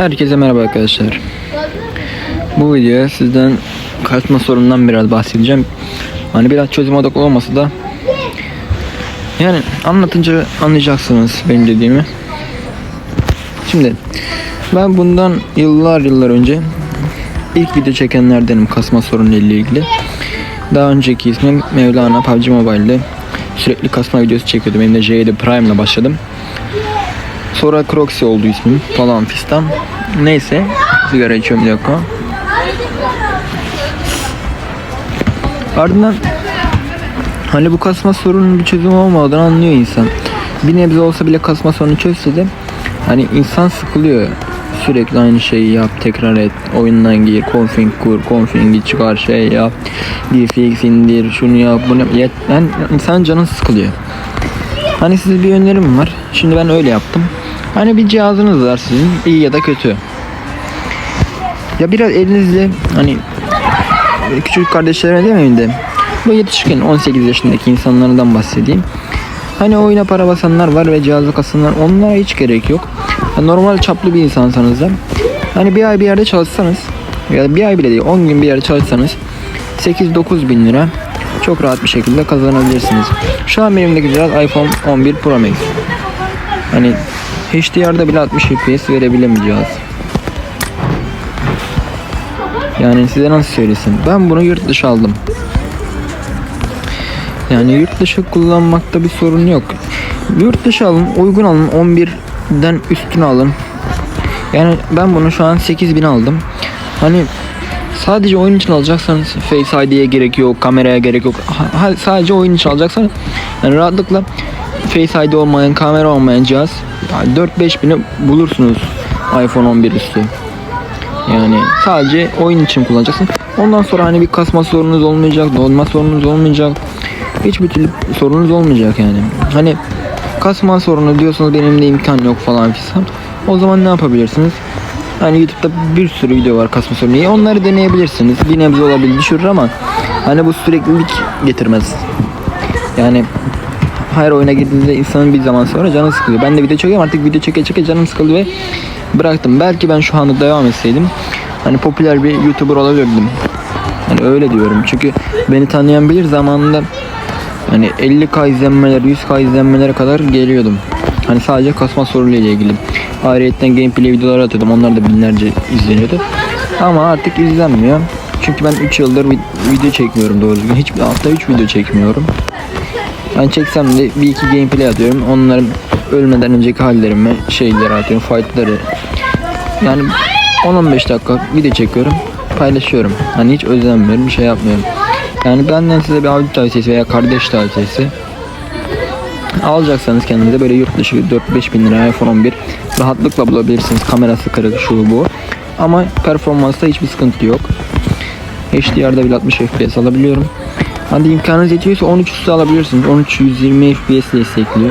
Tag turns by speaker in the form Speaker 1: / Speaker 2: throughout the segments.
Speaker 1: Herkese merhaba arkadaşlar. Bu videoya sizden kaçma sorunundan biraz bahsedeceğim. Hani biraz çözüm odaklı olmasa da yani anlatınca anlayacaksınız benim dediğimi. Şimdi ben bundan yıllar yıllar önce ilk video çekenlerdenim kasma sorunu ile ilgili. Daha önceki ismim Mevlana PUBG Mobile'de sürekli kasma videosu çekiyordum. Benim de J7 Prime ile başladım. Sonra Croxy oldu ismim falan fistan. Neyse sigara içiyorum bir dakika. Ardından hani bu kasma sorunun bir çözüm olmadığını anlıyor insan. Bir nebze olsa bile kasma sorunu çözse de hani insan sıkılıyor. Sürekli aynı şeyi yap, tekrar et, oyundan gir, config kur, config'i çıkar, şey yap, diffix indir, şunu yap, bunu yap. Yani insan canı sıkılıyor. Hani size bir önerim var. Şimdi ben öyle yaptım. Hani bir cihazınız var sizin iyi ya da kötü. Ya biraz elinizle hani küçük kardeşlerime demeyin de bu yetişkin 18 yaşındaki insanlardan bahsedeyim. Hani oyuna para basanlar var ve cihazı kasanlar onlara hiç gerek yok. Ya normal çaplı bir insansanız da hani bir ay bir yerde çalışsanız ya bir ay bile değil 10 gün bir yerde çalışsanız 8-9 bin lira çok rahat bir şekilde kazanabilirsiniz. Şu an benimdeki cihaz iPhone 11 Pro Max. Hani HDR'da bile 60 FPS cihaz. Yani size nasıl söylesem. Ben bunu yurt dışı aldım. Yani yurt dışı kullanmakta bir sorun yok. Yurt dışı alın, uygun alın, 11'den üstüne alın. Yani ben bunu şu an 8000 aldım. Hani sadece oyun için alacaksanız Face ID'ye gerek yok, kameraya gerek yok. Ha- sadece oyun için alacaksanız yani rahatlıkla Face ID olmayan, kamera olmayan cihaz yani 4-5 bini bulursunuz iPhone 11 üstü. Yani sadece oyun için kullanacaksın. Ondan sonra hani bir kasma sorununuz olmayacak, dolma sorununuz olmayacak. Hiçbir türlü sorunuz olmayacak yani. Hani kasma sorunu diyorsanız benim de imkan yok falan filan. O zaman ne yapabilirsiniz? Hani YouTube'da bir sürü video var kasma sorunu. Onları deneyebilirsiniz. Bir nebze olabilir düşürür ama hani bu süreklilik getirmez. Yani her oyuna girdiğinde insanın bir zaman sonra canı sıkılıyor. Ben de video çekiyorum artık video çeke çeke canım sıkıldı ve bıraktım. Belki ben şu anda devam etseydim hani popüler bir YouTuber olabilirdim. Hani öyle diyorum. Çünkü beni tanıyan bilir zamanında hani 50k izlenmeler, 100k izlenmelere kadar geliyordum. Hani sadece kasma sorunuyla ilgili. Ayrıyetten gameplay videoları atıyordum. Onlar da binlerce izleniyordu. Ama artık izlenmiyor. Çünkü ben 3 yıldır vid- video çekmiyorum doğru düzgün. Hiçbir hafta 3 video çekmiyorum. Ben çeksem de bir iki gameplay atıyorum. Onların ölmeden önceki hallerimi, şeyleri atıyorum, fightları. Yani 10-15 dakika video çekiyorum, paylaşıyorum. Hani hiç özenmiyorum, bir şey yapmıyorum. Yani benden size bir audit tavsiyesi veya kardeş tavsiyesi. Alacaksanız kendinize böyle yurt dışı 4-5 bin lira iPhone 11 rahatlıkla bulabilirsiniz. Kamerası kırık şu bu. Ama performansta hiçbir sıkıntı yok. HDR'da bile 60 FPS alabiliyorum. Hadi imkanınız yetiyorsa 13 üstü alabilirsiniz. 13 120 FPS destekliyor.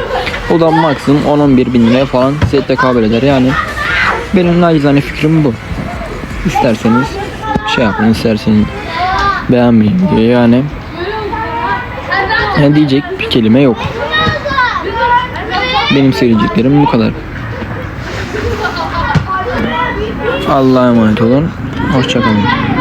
Speaker 1: O da maksimum 10-11 bin liraya falan size tekabül eder. Yani benim nacizane fikrim bu. İsterseniz şey yapın, isterseniz beğenmeyin diye yani. Yani diyecek bir kelime yok. Benim söyleyeceklerim bu kadar. Allah'a emanet olun. Hoşçakalın.